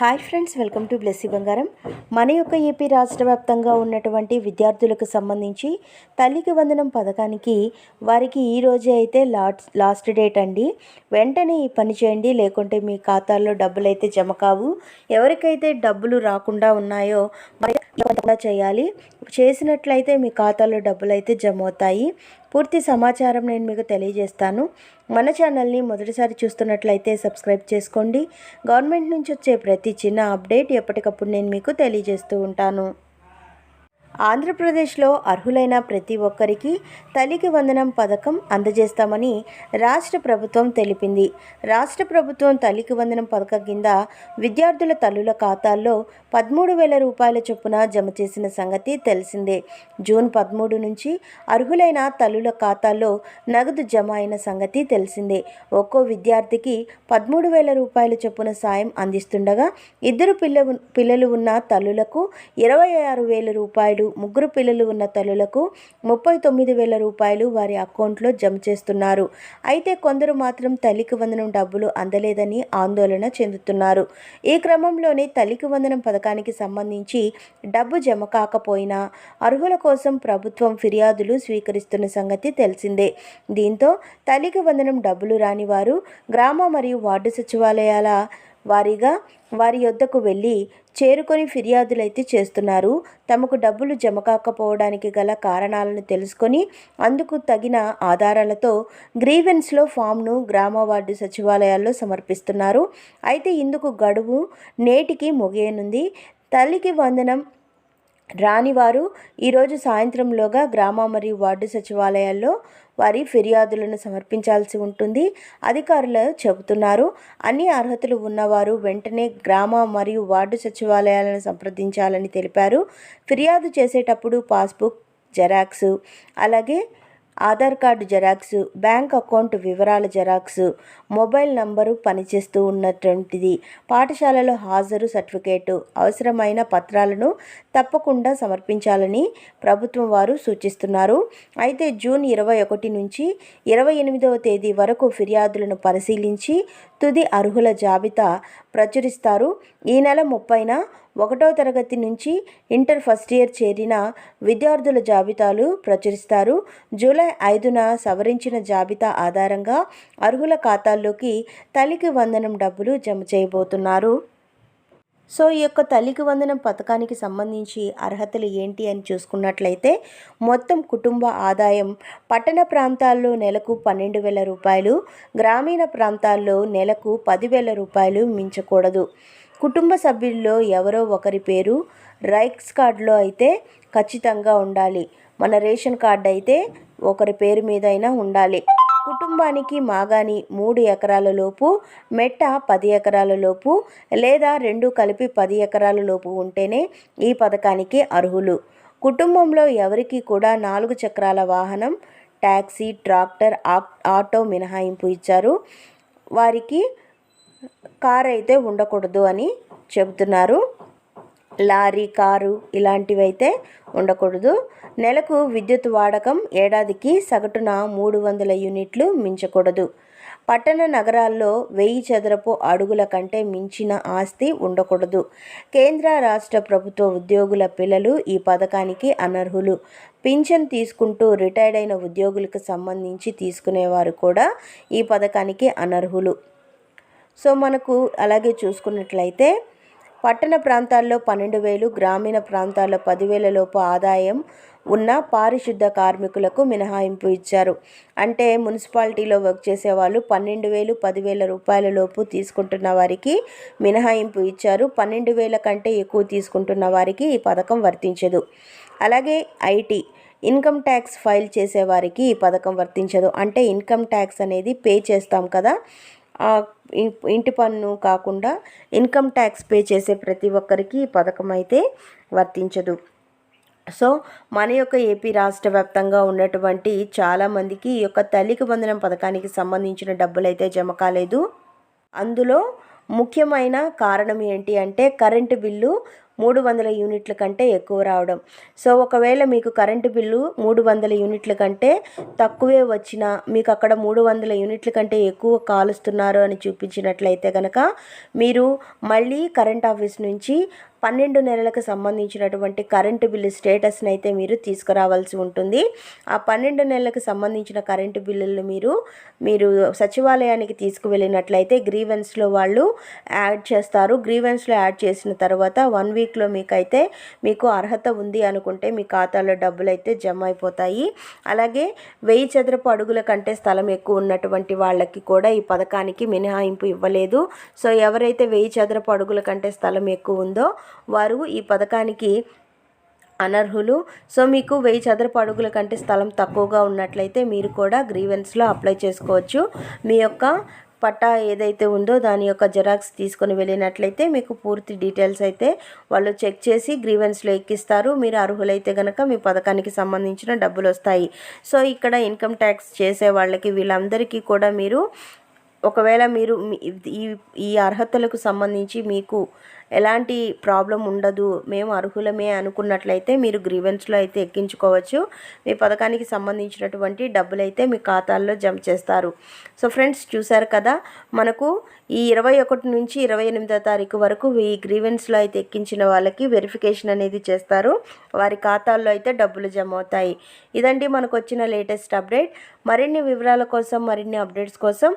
Hi friends welcome to Blessy Bangaram. మన యొక్క AP రాష్ట్ర వ్యాప్తంగా ఉన్నటువంటి విద్యార్థులకు సంబంధించి తల్లికి వందనం పథకానికి వారికి ఈ రోజే అయితే లాస్ట్ లాస్ట్ డేట్ అండి. వెంటనే ఈ పని చేయండి లేకుంటే మీ ఖాతాల్లో డబ్బులు అయితే జమ కావు. ఎవరికైతే డబ్బులు రాకుండా ఉన్నాయో చేయాలి. చేసినట్లయితే మీ ఖాతాలో డబ్బులు అయితే జమ అవుతాయి. పూర్తి సమాచారం నేను మీకు తెలియజేస్తాను. మన ఛానల్ని మొదటిసారి చూస్తున్నట్లయితే సబ్స్క్రైబ్ చేసుకోండి. గవర్నమెంట్ నుంచి వచ్చే ప్రతి చిన్న అప్డేట్ ఎప్పటికప్పుడు నేను మీకు తెలియజేస్తూ ఉంటాను. ఆంధ్రప్రదేశ్లో అర్హులైన ప్రతి ఒక్కరికి తల్లికి వందనం పథకం అందజేస్తామని రాష్ట్ర ప్రభుత్వం తెలిపింది. రాష్ట్ర ప్రభుత్వం తల్లికి వందనం పథకం కింద విద్యార్థుల తల్లుల ఖాతాల్లో పదమూడు వేల రూపాయల చొప్పున జమ చేసిన సంగతి తెలిసిందే. జూన్ పదమూడు నుంచి అర్హులైన తల్లుల ఖాతాల్లో నగదు జమ అయిన సంగతి తెలిసిందే. ఒక్కో విద్యార్థికి పదమూడు వేల రూపాయల చొప్పున సాయం అందిస్తుండగా ఇద్దరు పిల్ల పిల్లలు ఉన్న తల్లులకు ఇరవై ఆరు వేల రూపాయలు ముగ్గురు పిల్లలు ఉన్న తల్లులకు ముప్పై తొమ్మిది వేల రూపాయలు వారి అకౌంట్లో జమ చేస్తున్నారు. అయితే కొందరు మాత్రం తల్లికి వందనం డబ్బులు అందలేదని ఆందోళన చెందుతున్నారు. ఈ క్రమంలోనే తల్లికి వందనం పథకానికి సంబంధించి డబ్బు జమ కాకపోయినా అర్హుల కోసం ప్రభుత్వం ఫిర్యాదులు స్వీకరిస్తున్న సంగతి తెలిసిందే. దీంతో తల్లికి వందనం డబ్బులు రాని వారు గ్రామ మరియు వార్డు సచివాలయాల వారీగా వారి యొద్దకు వెళ్ళి చేరుకొని ఫిర్యాదులైతే చేస్తున్నారు. తమకు డబ్బులు జమ కాకపోవడానికి గల కారణాలను తెలుసుకొని అందుకు తగిన ఆధారాలతో గ్రీవెన్స్లో ఫామ్ను గ్రామ వార్డు సచివాలయాల్లో సమర్పిస్తున్నారు. అయితే ఇందుకు గడువు నేటికి ముగియనుంది. తల్లికి వందనం రానివారు ఈరోజు సాయంత్రంలోగా గ్రామ మరియు వార్డు సచివాలయాల్లో వారి ఫిర్యాదులను సమర్పించాల్సి ఉంటుంది. అధికారులు చెబుతున్నారు. అన్ని అర్హతలు ఉన్నవారు వెంటనే గ్రామ మరియు వార్డు సచివాలయాలను సంప్రదించాలని తెలిపారు. ఫిర్యాదు చేసేటప్పుడు పాస్బుక్ జెరాక్స్ అలాగే Aadhaar card xerox bank account వివరాల జెరాక్స్ మొబైల్ నంబరు పనిచేస్తూ ఉన్నటువంటిది. పాఠశాలలో హాజరు సర్టిఫికేటు అవసరమైన పత్రాలను తప్పకుండా సమర్పించాలని ప్రభుత్వం వారు సూచిస్తున్నారు. అయితే జూన్ ఇరవై ఒకటి నుంచి ఇరవై ఎనిమిదవ తేదీ వరకు ఫిర్యాదులను పరిశీలించి తుది అర్హుల జాబితా ప్రచురిస్తారు. ఈ నెల ముప్పైన ఒకటో తరగతి నుంచి ఇంటర్ ఫస్ట్ ఇయర్ చేరిన విద్యార్థుల జాబితాలు ప్రచురిస్తారు. జూలై ఐదున సవరించిన జాబితా ఆధారంగా అర్హుల ఖాతాల్లోకి తల్లికి వందనం డబ్బులు జమ చేయబోతున్నారు. సో ఈ యొక్క తల్లికి వందనం పథకానికి సంబంధించి అర్హతలు ఏంటి అని చూసుకున్నట్లయితే మొత్తం కుటుంబ ఆదాయం పట్టణ ప్రాంతాల్లో నెలకు పన్నెండు వేల రూపాయలు గ్రామీణ ప్రాంతాల్లో నెలకు పదివేల రూపాయలు మించకూడదు. కుటుంబ సభ్యుల్లో ఎవరో ఒకరి పేరు రైక్స్ కార్డులో అయితే ఖచ్చితంగా ఉండాలి. మన రేషన్ కార్డు అయితే ఒకరి పేరు మీద అయినా ఉండాలి. కుటుంబానికి మాగాని మూడు ఎకరాల లోపు మెట్ట పది ఎకరాల లోపు లేదా రెండు కలిపి పది ఎకరాల లోపు ఉంటేనే ఈ పథకానికి అర్హులు. కుటుంబంలో ఎవరికి కూడా నాలుగు చక్రాల వాహనం ట్యాక్సీ ట్రాక్టర్ ఆటో మినహాయింపు ఇచ్చారు. వారికి కారు అయితే ఉండకూడదు అని చెబుతున్నారు. లారీ కారు ఇలాంటివి అయితే ఉండకూడదు. నెలకు విద్యుత్ వాడకం ఏడాదికి సగటున మూడు వందల యూనిట్లు మించకూడదు. పట్టణ నగరాల్లో వెయ్యి చదరపు అడుగుల కంటే మించిన ఆస్తి ఉండకూడదు. కేంద్ర రాష్ట్ర ప్రభుత్వ ఉద్యోగుల పిల్లలు ఈ పథకానికి అనర్హులు. పింఛన్ తీసుకుంటూ రిటైర్డ్ అయిన ఉద్యోగులకు సంబంధించి తీసుకునేవారు కూడా ఈ పథకానికి అనర్హులు. సో మనకు అలాగే చూసుకున్నట్లయితే పట్టణ ప్రాంతాల్లో పన్నెండు వేలు గ్రామీణ ప్రాంతాల్లో పదివేల లోపు ఆదాయం ఉన్న పారిశుద్ధ కార్మికులకు మినహాయింపు ఇచ్చారు. అంటే మున్సిపాలిటీలో వర్క్ చేసే వాళ్ళు పన్నెండు వేలు పదివేల రూపాయల లోపు తీసుకుంటున్న వారికి మినహాయింపు ఇచ్చారు. పన్నెండు వేల కంటే ఎక్కువ తీసుకుంటున్న వారికి ఈ పథకం వర్తించదు. అలాగే ఐటీ ఇన్కమ్ ట్యాక్స్ ఫైల్ చేసేవారికి ఈ పథకం వర్తించదు. అంటే ఇన్కమ్ ట్యాక్స్ అనేది పే చేస్తాం కదా ఇంటి పన్ను కాకుండా ఇన్కమ్ ట్యాక్స్ పే చేసే ప్రతి ఒక్కరికి ఈ పథకం అయితే వర్తించదు. సో మన యొక్క ఏపీ రాష్ట్ర వ్యాప్తంగా ఉన్నటువంటి చాలామందికి ఈ యొక్క తల్లికి వందనం పథకానికి సంబంధించిన డబ్బులు అయితే జమ కాలేదు. అందులో ముఖ్యమైన కారణం ఏంటి అంటే కరెంటు బిల్లు మూడు వందల యూనిట్ల కంటే ఎక్కువ రావడం. సో ఒకవేళ మీకు కరెంటు బిల్లు మూడు వందల యూనిట్ల కంటే తక్కువే వచ్చినా మీకు అక్కడ మూడు వందల యూనిట్ల కంటే ఎక్కువ కాలుస్తున్నారు అని చూపించినట్లయితే కనుక మీరు మళ్ళీ కరెంట్ ఆఫీస్ నుంచి పన్నెండు నెలలకు సంబంధించినటువంటి కరెంటు బిల్లు స్టేటస్ని అయితే మీరు తీసుకురావాల్సి ఉంటుంది. ఆ పన్నెండు నెలలకు సంబంధించిన కరెంటు బిల్లులు మీరు మీరు సచివాలయానికి తీసుకువెళ్ళినట్లయితే గ్రీవెన్స్లో వాళ్ళు యాడ్ చేస్తారు. గ్రీవెన్స్లో యాడ్ చేసిన తర్వాత వన్ వీక్లో మీకైతే మీకు అర్హత ఉంది అనుకుంటే మీ ఖాతాలో డబ్బులు అయితే జమ అయిపోతాయి అలాగే వెయ్యి చదరపు అడుగుల కంటే స్థలం ఎక్కువ ఉన్నటువంటి వాళ్ళకి కూడా ఈ పథకానికి మినహాయింపు ఇవ్వలేదు. సో ఎవరైతే వెయ్యి చదరపు అడుగుల కంటే స్థలం ఎక్కువ ఉందో వారు ఈ పథకానికి అనర్హులు. సో మీకు వెయ్యి చదరపు అడుగుల కంటే స్థలం తక్కువగా ఉన్నట్లయితే మీరు కూడా గ్రీవెన్స్లో అప్లై చేసుకోవచ్చు. మీ యొక్క పట్టా ఏదైతే ఉందో దాని యొక్క జెరాక్స్ తీసుకొని వెళ్ళినట్లయితే మీకు పూర్తి డీటెయిల్స్ అయితే వాళ్ళు చెక్ చేసి గ్రీవెన్స్లో ఎక్కిస్తారు. మీరు అర్హులైతే కనుక మీ పథకానికి సంబంధించిన డబ్బులు వస్తాయి. సో ఇక్కడ ఇన్కమ్ ట్యాక్స్ చేసే వాళ్ళకి వీళ్ళందరికీ కూడా మీరు ఒకవేళ మీరు మీ- ఈ ఈ అర్హతలకు సంబంధించి మీకు ఎలాంటి ప్రాబ్లం ఉండదు మేము అర్హులమే అనుకున్నట్లయితే మీరు గ్రీవెన్స్లో అయితే ఎక్కించుకోవచ్చు. మీ పథకానికి సంబంధించినటువంటి డబ్బులు అయితే మీ ఖాతాల్లో జమ చేస్తారు. సో ఫ్రెండ్స్ చూశారు కదా? మనకు ఈ ఇరవై ఒకటి నుంచి ఇరవై ఎనిమిదో తారీఖు వరకు ఈ గ్రీవెన్స్లో అయితే ఎక్కించిన వాళ్ళకి వెరిఫికేషన్ అనేది చేస్తారు. వారి ఖాతాల్లో అయితే డబ్బులు జమ అవుతాయి. ఇదండి మనకు వచ్చిన లేటెస్ట్ అప్డేట్. మరిన్ని వివరాల కోసం మరిన్ని అప్డేట్స్ కోసం